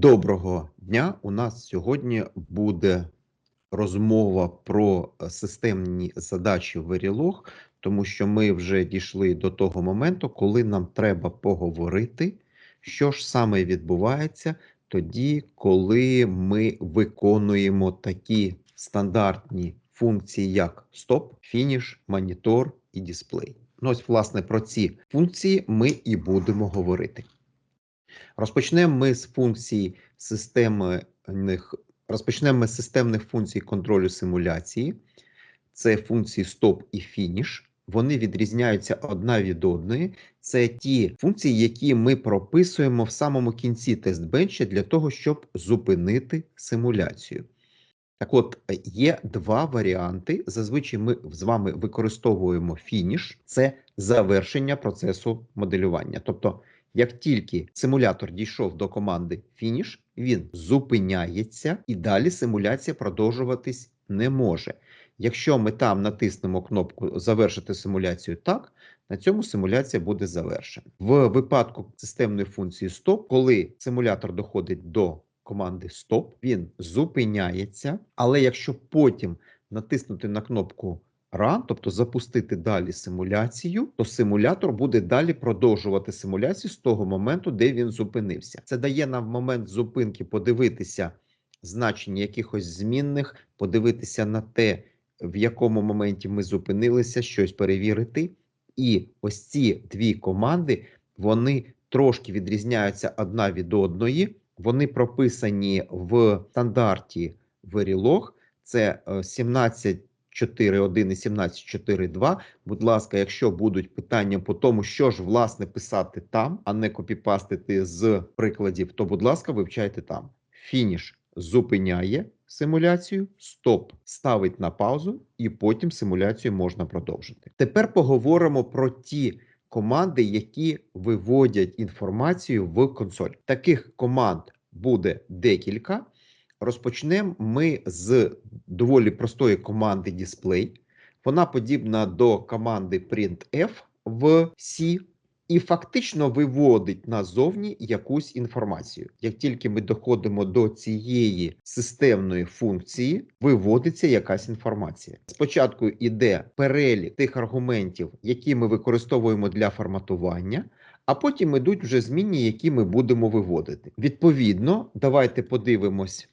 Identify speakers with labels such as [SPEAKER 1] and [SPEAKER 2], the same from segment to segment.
[SPEAKER 1] Доброго дня! У нас сьогодні буде розмова про е, системні задачі Verilog, тому що ми вже дійшли до того моменту, коли нам треба поговорити, що ж саме відбувається тоді, коли ми виконуємо такі стандартні функції, як стоп, фініш, монітор і дисплей. Ну, ось, власне, про ці функції ми і будемо говорити. Розпочнемо ми з функцій системних, розпочнемо з системних функцій контролю симуляції. Це функції стоп і фініш. Вони відрізняються одна від одної. Це ті функції, які ми прописуємо в самому кінці тестбенча для того, щоб зупинити симуляцію. Так от, є два варіанти. Зазвичай ми з вами використовуємо фініш, це завершення процесу моделювання. Тобто, як тільки симулятор дійшов до команди фініш, він зупиняється і далі симуляція продовжуватись не може. Якщо ми там натиснемо кнопку Завершити симуляцію так, на цьому симуляція буде завершена. В випадку системної функції стоп, коли симулятор доходить до команди Стоп, він зупиняється, але якщо потім натиснути на кнопку Run, тобто запустити далі симуляцію, то симулятор буде далі продовжувати симуляцію з того моменту, де він зупинився. Це дає нам момент зупинки подивитися значення якихось змінних, подивитися на те, в якому моменті ми зупинилися, щось перевірити. І ось ці дві команди вони трошки відрізняються одна від одної. Вони прописані в стандарті Verilog. Це 17 4.1 і 17.4.2. Будь ласка, якщо будуть питання по тому, що ж власне писати там, а не копіпастити з прикладів, то, будь ласка, вивчайте там. Фініш зупиняє симуляцію, стоп ставить на паузу, і потім симуляцію можна продовжити. Тепер поговоримо про ті команди, які виводять інформацію в консоль. Таких команд буде декілька. Розпочнемо ми з доволі простої команди display. Вона подібна до команди printf в C і фактично виводить назовні якусь інформацію. Як тільки ми доходимо до цієї системної функції, виводиться якась інформація. Спочатку йде перелік тих аргументів, які ми використовуємо для форматування. А потім йдуть вже зміни, які ми будемо виводити. Відповідно, давайте подивимось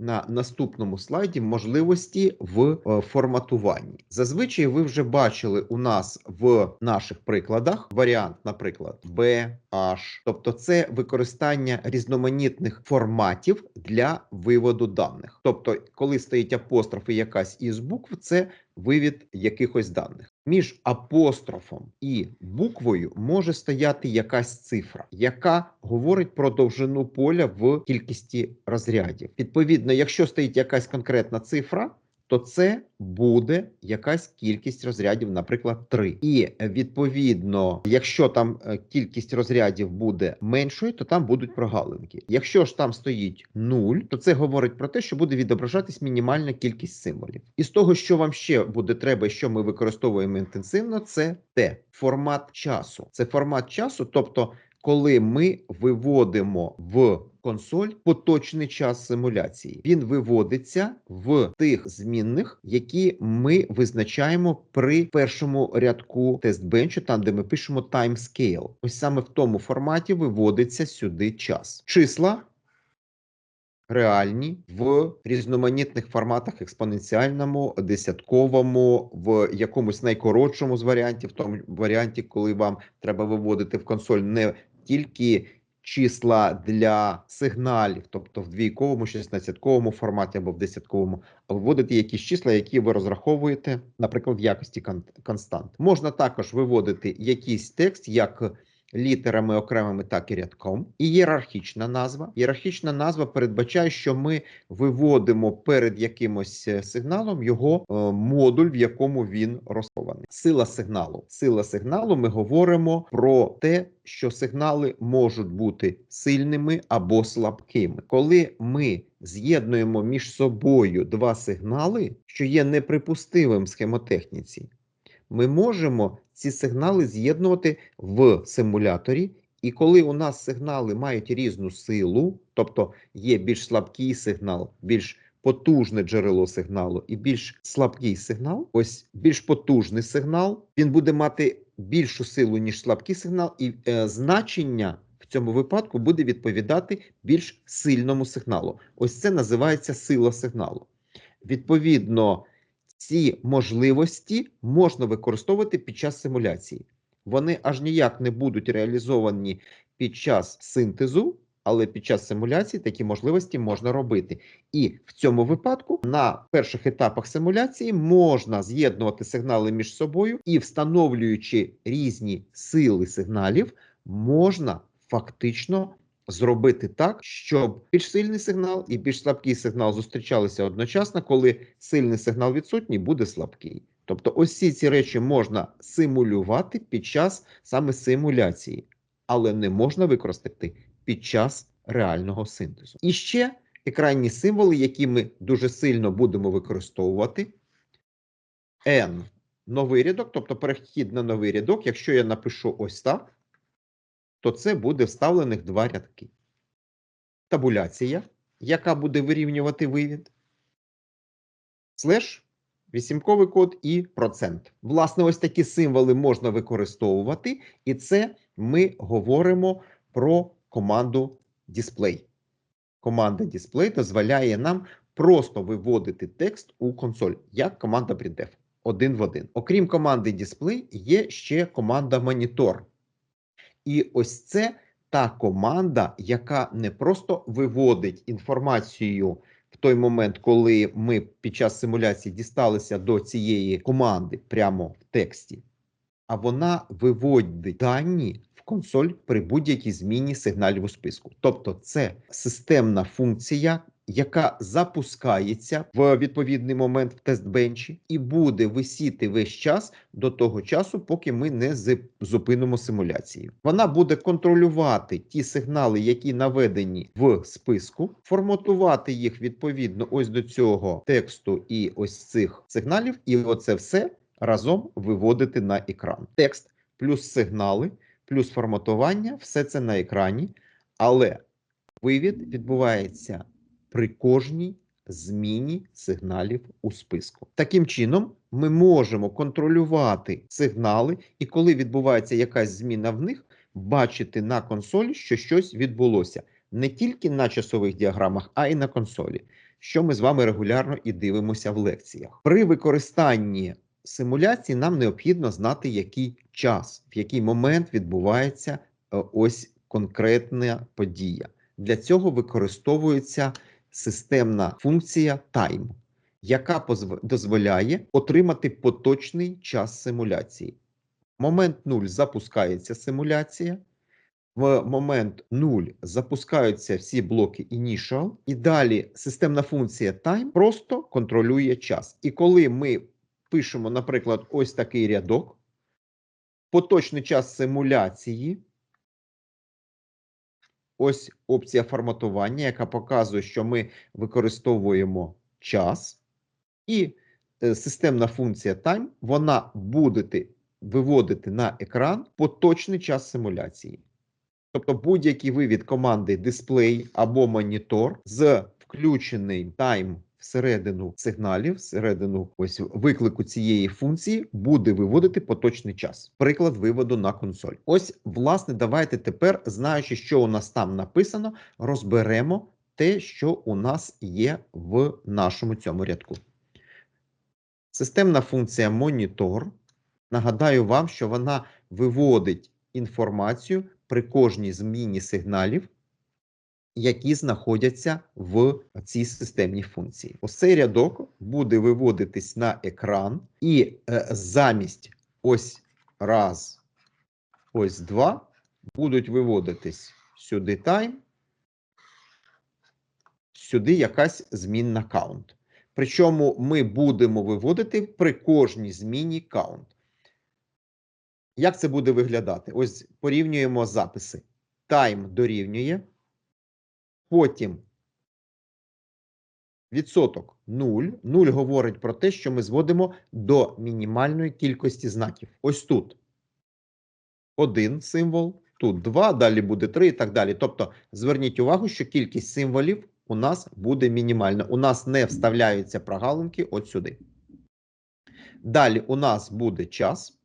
[SPEAKER 1] на наступному слайді можливості в е, форматуванні. Зазвичай ви вже бачили у нас в наших прикладах варіант, наприклад, B, H. тобто це використання різноманітних форматів для виводу даних. Тобто, коли стоїть апостроф якась із букв, це вивід якихось даних. Між апострофом і буквою може стояти якась цифра, яка говорить про довжину поля в кількості розрядів. Відповідно, якщо стоїть якась конкретна цифра, то це буде якась кількість розрядів, наприклад, 3. І відповідно, якщо там е, кількість розрядів буде меншою, то там будуть прогалинки. Якщо ж там стоїть 0, то це говорить про те, що буде відображатись мінімальна кількість символів. І з того, що вам ще буде треба, що ми використовуємо інтенсивно, це те формат часу. Це формат часу, тобто коли ми виводимо в консоль поточний час симуляції. Він виводиться в тих змінних, які ми визначаємо при першому рядку тестбенчу, там де ми пишемо timescale. Ось саме в тому форматі виводиться сюди час. Числа. Реальні в різноманітних форматах експоненціальному, десятковому, в якомусь найкоротшому з варіантів, в тому варіанті, коли вам треба виводити в консоль не тільки числа для сигналів, тобто в двійковому, шістнадцятковому форматі або в десятковому, а виводити якісь числа, які ви розраховуєте, наприклад, в якості констант. Можна також виводити якийсь текст як літерами окремими, так і рядком. І ієрархічна назва. Ієрархічна назва передбачає, що ми виводимо перед якимось е, сигналом його е, модуль, в якому він розхований. Сила сигналу. Сила сигналу. Ми говоримо про те, що сигнали можуть бути сильними або слабкими. Коли ми з'єднуємо між собою два сигнали, що є неприпустимим схемотехніці, ми можемо ці сигнали з'єднувати в симуляторі І коли у нас сигнали мають різну силу, тобто є більш слабкий сигнал, більш потужне джерело сигналу і більш слабкий сигнал, ось більш потужний сигнал, він буде мати більшу силу, ніж слабкий сигнал, і е, значення в цьому випадку буде відповідати більш сильному сигналу. Ось це називається сила сигналу. Відповідно, ці можливості можна використовувати під час симуляції. Вони аж ніяк не будуть реалізовані під час синтезу, але під час симуляції такі можливості можна робити. І в цьому випадку на перших етапах симуляції можна з'єднувати сигнали між собою і, встановлюючи різні сили сигналів, можна фактично зробити так, щоб більш сильний сигнал і більш слабкий сигнал зустрічалися одночасно, коли сильний сигнал відсутній, буде слабкий. Тобто, ось всі ці речі можна симулювати під час саме симуляції, але не можна використати під час реального синтезу. І ще екранні символи, які ми дуже сильно будемо використовувати. N новий рядок, тобто перехід на новий рядок. Якщо я напишу ось так, то це буде вставлених два рядки. Табуляція, яка буде вирівнювати вивід. Слеш, вісімковий код і процент. Власне, ось такі символи можна використовувати, і це ми говоримо про команду display. Команда display дозволяє нам просто виводити текст у консоль, як команда printf. Один в один. Окрім команди display, є ще команда monitor. І ось це та команда, яка не просто виводить інформацію в той момент, коли ми під час симуляції дісталися до цієї команди прямо в тексті, а вона виводить дані в консоль при будь-якій зміні сигналів у списку. Тобто, це системна функція, яка запускається в відповідний момент в тестбенчі, і буде висіти весь час до того часу, поки ми не зупинимо симуляцію. Вона буде контролювати ті сигнали, які наведені в списку, форматувати їх відповідно ось до цього тексту і ось цих сигналів, і оце все разом виводити на екран. Текст плюс сигнали, плюс форматування, все це на екрані, але вивід відбувається при кожній зміні сигналів у списку. Таким чином, ми можемо контролювати сигнали, і коли відбувається якась зміна в них, бачити на консолі, що щось відбулося не тільки на часових діаграмах, а й на консолі, що ми з вами регулярно і дивимося в лекціях. При використанні симуляції нам необхідно знати, який час, в який момент відбувається е, ось конкретна подія. Для цього використовується системна функція time, яка дозволяє отримати поточний час симуляції. В момент 0 запускається симуляція. В момент 0 запускаються всі блоки initial, і далі системна функція time просто контролює час. І коли ми пишемо, наприклад, ось такий рядок, поточний час симуляції. Ось опція форматування, яка показує, що ми використовуємо час, і е, системна функція time, вона буде виводити на екран поточний час симуляції. Тобто будь-який вивід команди display або монітор з включеним тайм всередину сигналів, всередину ось виклику цієї функції буде виводити поточний час. Приклад виводу на консоль. Ось, власне, давайте тепер, знаючи, що у нас там написано, розберемо те, що у нас є в нашому цьому рядку. Системна функція монітор. Нагадаю вам, що вона виводить інформацію при кожній зміні сигналів, які знаходяться в цій системній функції. Ось цей рядок буде виводитись на екран, і е, замість ось раз, ось два будуть виводитись сюди time, сюди якась змінна count. Причому ми будемо виводити при кожній зміні count. Як це буде виглядати? Ось порівнюємо записи. Time дорівнює. Потім відсоток 0. 0 говорить про те, що ми зводимо до мінімальної кількості знаків. Ось тут один символ, тут 2, далі буде 3 і так далі. Тобто, зверніть увагу, що кількість символів у нас буде мінімальна. У нас не вставляються прогалинки от сюди. Далі у нас буде час.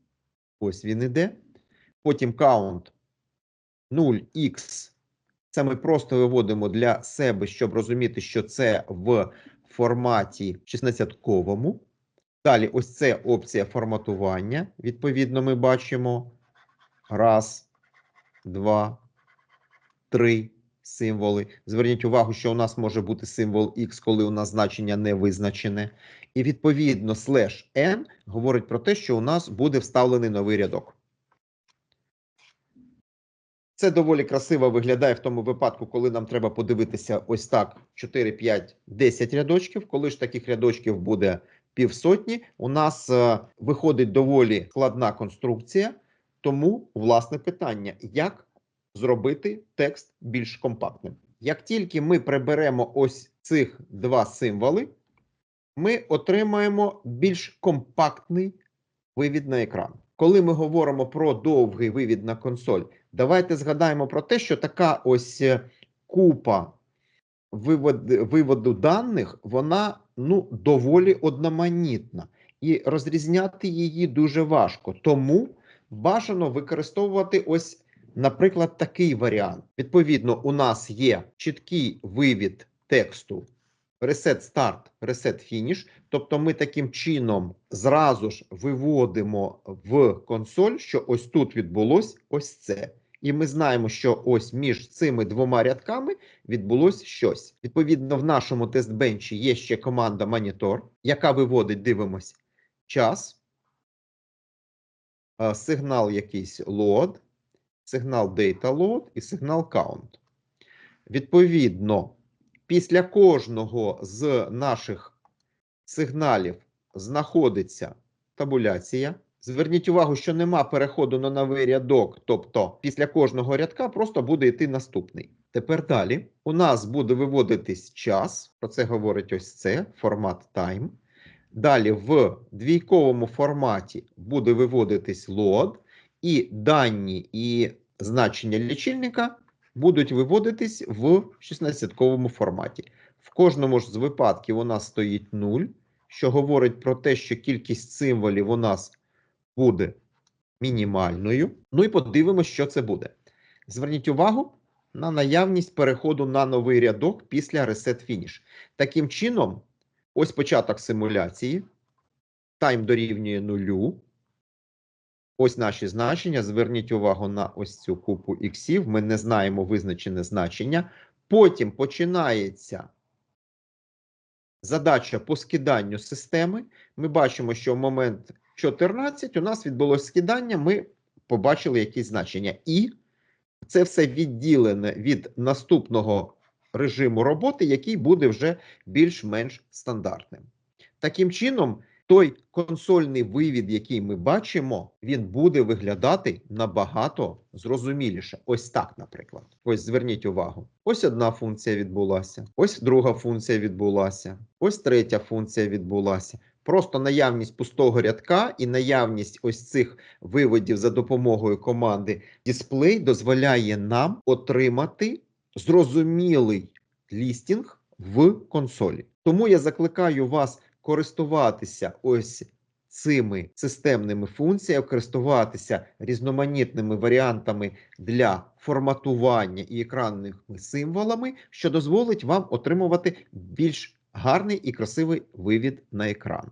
[SPEAKER 1] Ось він іде. Потім count 0x. Це ми просто виводимо для себе, щоб розуміти, що це в форматі 16-ковому. Далі, ось це опція форматування. Відповідно, ми бачимо раз, два, три символи. Зверніть увагу, що у нас може бути символ X, коли у нас значення не визначене. І відповідно, слеш n говорить про те, що у нас буде вставлений новий рядок. Це доволі красиво виглядає в тому випадку, коли нам треба подивитися ось так: 4, 5, 10 рядочків. Коли ж таких рядочків буде півсотні, у нас е, виходить доволі складна конструкція. Тому власне питання: як зробити текст більш компактним? Як тільки ми приберемо ось цих два символи, ми отримаємо більш компактний вивід на екран. Коли ми говоримо про довгий вивід на консоль, давайте згадаємо про те, що така ось е, купа вивод, виводу даних, вона ну доволі одноманітна, і розрізняти її дуже важко. Тому бажано використовувати ось, наприклад, такий варіант. Відповідно, у нас є чіткий вивід тексту. Reset Start, Reset Finish. Тобто ми таким чином зразу ж виводимо в консоль, що ось тут відбулось ось це. І ми знаємо, що ось між цими двома рядками відбулось щось. Відповідно, в нашому тестбенчі є ще команда Monitor, яка виводить, дивимось, час, е, сигнал якийсь load, сигнал data load і сигнал count. Відповідно, після кожного з наших сигналів знаходиться табуляція. Зверніть увагу, що нема переходу на новий рядок, тобто після кожного рядка просто буде йти наступний. Тепер далі у нас буде виводитись час, про це говорить ось це формат time. Далі в двійковому форматі буде виводитись load, і дані і значення лічильника будуть виводитись в 16-ковому форматі. В кожному ж з випадків у нас стоїть 0, що говорить про те, що кількість символів у нас буде мінімальною. Ну і подивимося, що це буде. Зверніть увагу на наявність переходу на новий рядок після Reset Finish. Таким чином, ось початок симуляції. Тайм дорівнює нулю. Ось наші значення. Зверніть увагу на ось цю купу іксів. Ми не знаємо визначене значення. Потім починається задача по скиданню системи. Ми бачимо, що в момент 14 у нас відбулося скидання. Ми побачили якісь значення. І це все відділене від наступного режиму роботи, який буде вже більш-менш стандартним. Таким чином, той консольний вивід, який ми бачимо, він буде виглядати набагато зрозуміліше. Ось так, наприклад. Ось зверніть увагу. Ось одна функція відбулася, ось друга функція відбулася, ось третя функція відбулася. Просто наявність пустого рядка і наявність ось цих виводів за допомогою команди Display дозволяє нам отримати зрозумілий лістінг в консолі. Тому я закликаю вас користуватися ось цими системними функціями, користуватися різноманітними варіантами для форматування і екранними символами, що дозволить вам отримувати більш гарний і красивий вивід на екран.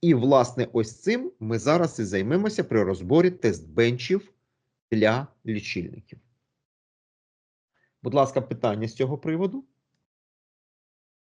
[SPEAKER 1] І, власне, ось цим ми зараз і займемося при розборі тест-бенчів для лічильників. Будь ласка, питання з цього приводу?